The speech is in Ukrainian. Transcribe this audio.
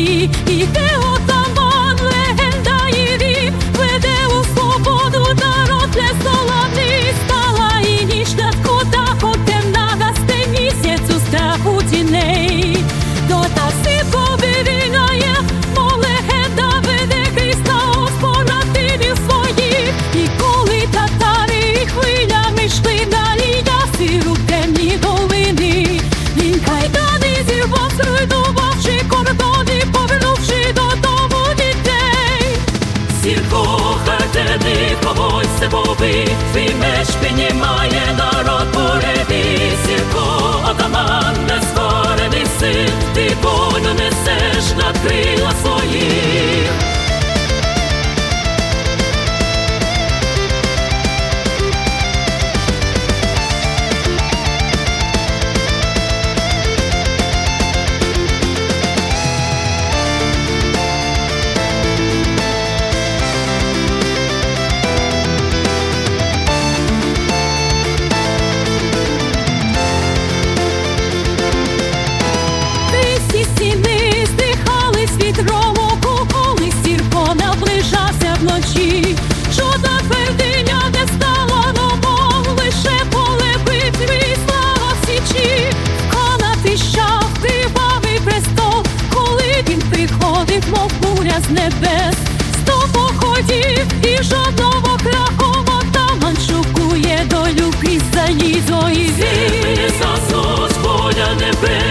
вночі, іде отаман, легенда і рік, веде у свободу народ для солони, стала і ніч над кутахом темна гасте місяцю страху тіней. До таси повірінає, мов легенда веде Христа понад своїх. І коли татари хвилями йшли далі, ясиру темні долини. Він кайдани зірвав, зруйнувавши хартени, когось се боби, твій меч піднімає народ буреві. Сірко, атаман, не скорений син, ти волю несеш на крила з небес. Сто походів і жодного краху отаман шукує долю крізь залізо і вір. Засос, воля небе,